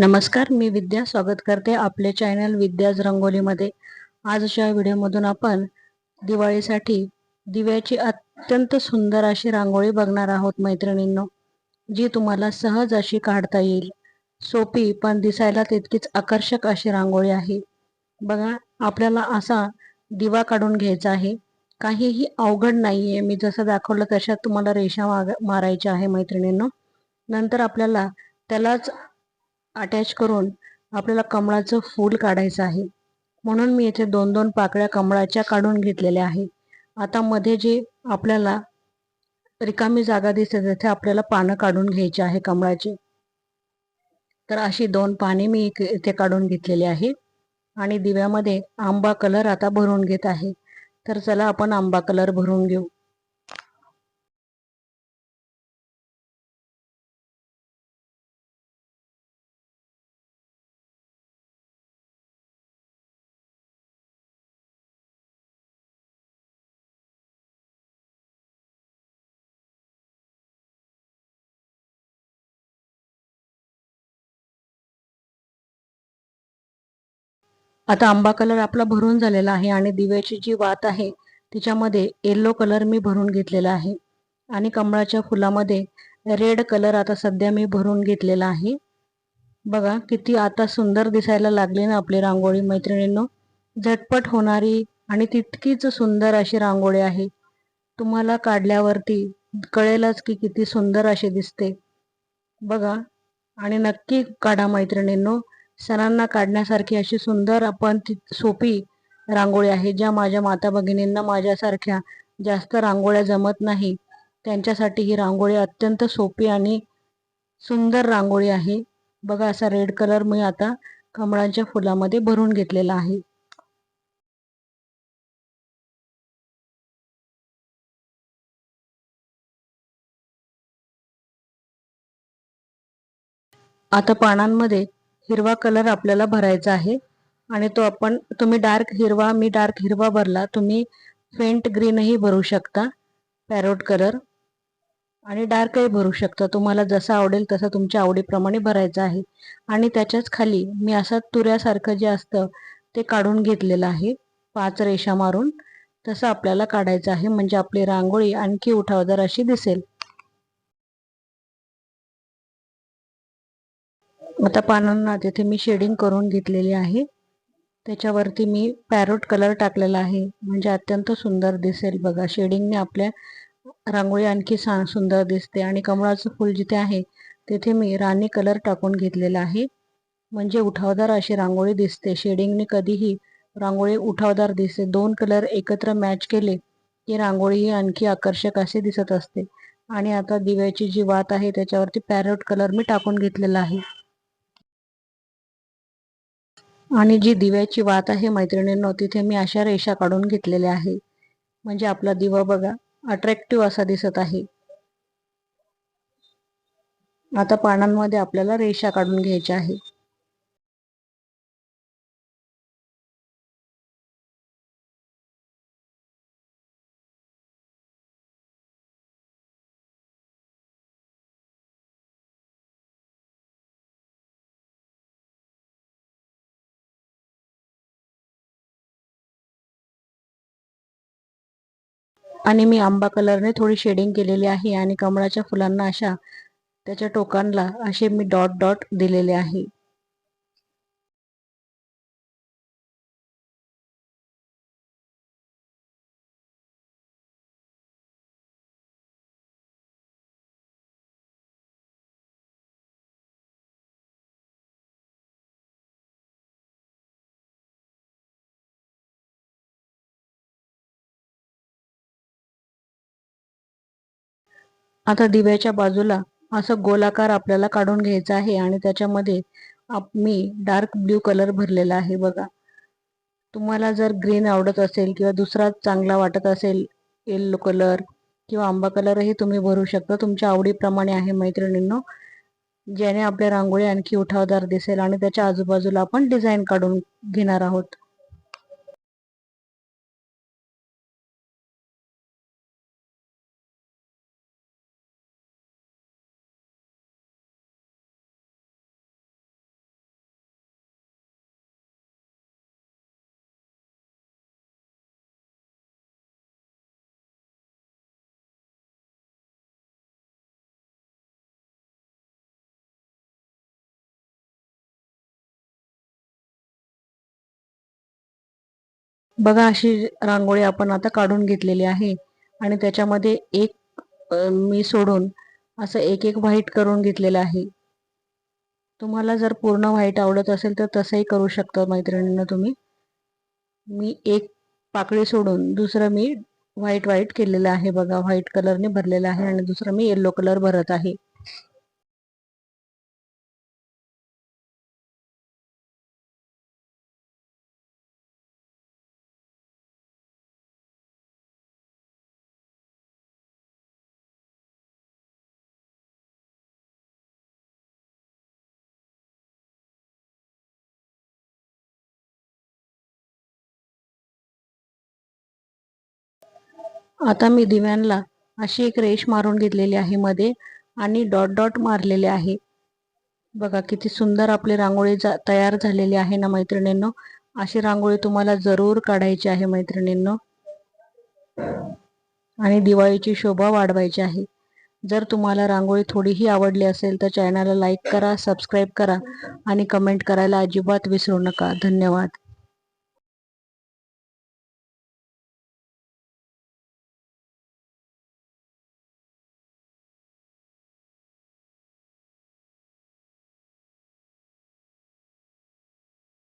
नमस्कार मी विद्या स्वागत करते आपले चॅनल विद्याज रंगोलीमध्ये. आजच्या व्हिडिओमधून आपण दिवाळीसाठी दिव्याची अत्यंत सुंदर अशी रांगोळी बघणार आहोत मैत्रिणींनो जी तुम्हाला सहज अशी काढता येईल. सोपी पण दिसायला तितकीच आकर्षक अशी रांगोळी आहे. बघा आपल्याला असा दिवा काढून घ्यायचा आहे. काहीही अवघड नाही आहे मी जसं दाखवलं तशात तुम्हाला रेषा मारायच्या आहे मैत्रिणींनो. नंतर आपल्याला त्यालाच अटॅच करून आपल्याला कमळाचं फूल काढायचं आहे. म्हणून मी इथे दोन दोन पाकळ्या कमळाच्या काढून घेतलेल्या आहे. आता मध्ये जे आपल्याला रिकामी जागा दिसते तिथे आपल्याला पानं काढून घ्यायची आहे कमळाची. तर अशी दोन पाने मी इथे काढून घेतलेली आहे. आणि दिव्यामध्ये आंबा कलर आता भरून घेत आहे. तर चला आपण आंबा कलर भरून घेऊ. आता आंबा कलर आपला भरून झालेला आहे आणि दिव्याची जी वात आहे तिच्यामध्ये येल्लो कलर मी भरून घेतलेला आहे. आणि कमळाच्या फुलामध्ये रेड कलर आता सध्या मी भरून घेतलेला आहे. बघा किती आता सुंदर दिसायला लागली ना आपली रांगोळी मैत्रिणींनो. झटपट होणारी आणि तितकीच सुंदर अशी रांगोळी आहे. तुम्हाला काढल्यावरती कळेलच की किती सुंदर अशी दिसते. बघा आणि नक्की काढा मैत्रिणींनो. सणांना काढण्यासारखी अशी सुंदर आपण ती सोपी रांगोळी आहे ज्या माझ्या माता भगिनींना माझ्यासारख्या जास्त रांगोळ्या जमत नाही. त्यांच्यासाठी ही रांगोळी अत्यंत सोपी आणि सुंदर रांगोळी आहे. बघा असा रेड कलर मी आता कमळांच्या फुलामध्ये भरून घेतलेला आहे. आता पानांमध्ये हिरवा कलर आपल्याला भरायचा आहे. आणि तो आपण तुम्ही डार्क हिरवा मी डार्क हिरवा भरला तुम्ही फेंट ग्रीनही भरू शकता पॅरोट कलर. आणि डार्कही भरू शकता तुम्हाला जसं आवडेल तसं तुमच्या आवडीप्रमाणे भरायचं आहे. आणि त्याच्याच खाली मी असं तुऱ्यासारखं जे असतं ते काढून घेतलेलं आहे पाच रेषा मारून. तसं आपल्याला काढायचं आहे म्हणजे आपली रांगोळी आणखी उठावदार अशी दिसेल. आता पानांना तिथे मी शेडिंग करून घेतलेली आहे. त्याच्यावरती मी पॅरोट कलर टाकलेला आहे. म्हणजे अत्यंत सुंदर दिसेल बघा. शेडिंगने आपल्या रांगोळी आणखी सुंदर दिसते. आणि कमळाचं फूल जिथे आहे तिथे मी राणी कलर टाकून घेतलेला आहे. म्हणजे उठावदार अशी रांगोळी दिसते. शेडिंगने कधीही रांगोळी उठावदार दिसते दोन कलर एकत्र मॅच केले की रांगोळी ही आणखी आकर्षक असे दिसत असते. आणि आता दिव्याची जी वात आहे त्याच्यावरती पॅरोट कलर मी टाकून घेतलेला आहे. आणि जी दिव्याची वात आहे मैत्रिणींनो तिथे मी अशा रेषा काढून घेतलेल्या आहे. म्हणजे आपला दिवा बघा अट्रॅक्टिव्ह असा दिसत आहे. आता पानांमध्ये आपल्याला रेषा काढून घ्यायच्या आहे आणि मी आंबा कलरने थोडी शेडिंग केलेली आहे आणि कमळाच्या फुलांना अशा त्याच्या टोकांना असे मी डॉट डॉट दिलेले आहे. आता दिव्याच्या बाजूला असं गोलाकार आपल्याला काढून घ्यायचा आहे आणि त्याच्यामध्ये मी डार्क ब्ल्यू कलर भरलेला आहे बघा. तुम्हाला जर ग्रीन आवडत असेल किंवा दुसरा चांगला वाटत असेल येल्लो कलर किंवा आंबा कलरही तुम्ही भरू शकता. तुमच्या आवडीप्रमाणे आहे मैत्रिणींनो. ज्याने आपल्या रांगोळी आणखी उठावदार दिसेल आणि त्याच्या आजूबाजूला आपण डिझाईन काढून घेणार आहोत. बघा अशी रांगोळी आपण आता काढून घेतलेली आहे. आणि त्याच्यामध्ये एक मी सोडून असं एक एक व्हाईट करून घेतलेलं आहे. तुम्हाला जर पूर्ण व्हाईट आवडत असेल तर तसंही करू शकता मैत्रिणींना तुम्ही. मी एक पाकळी सोडून दुसरं मी व्हाईट व्हाईट केलेलं आहे बघा. व्हाईट कलरने भरलेलं आहे आणि दुसरं मी येल्लो कलर भरत आहे. आता मी दिव्यांना अशी एक रेष मारून घेतलेली आहे मध्ये आणि डॉट डॉट मारलेले आहे. बघा किती सुंदर आपली रांगोळी जा तयार झालेली आहे ना मैत्रिणींनो? अशी रांगोळी तुम्हाला जरूर काढायची आहे मैत्रिणींनो. आणि दिवाळीची शोभा वाढवायची आहे. जर तुम्हाला रांगोळी थोडीही आवडली असेल तर चॅनलला लाईक करा सबस्क्राईब करा आणि कमेंट करायला अजिबात विसरू नका. धन्यवाद.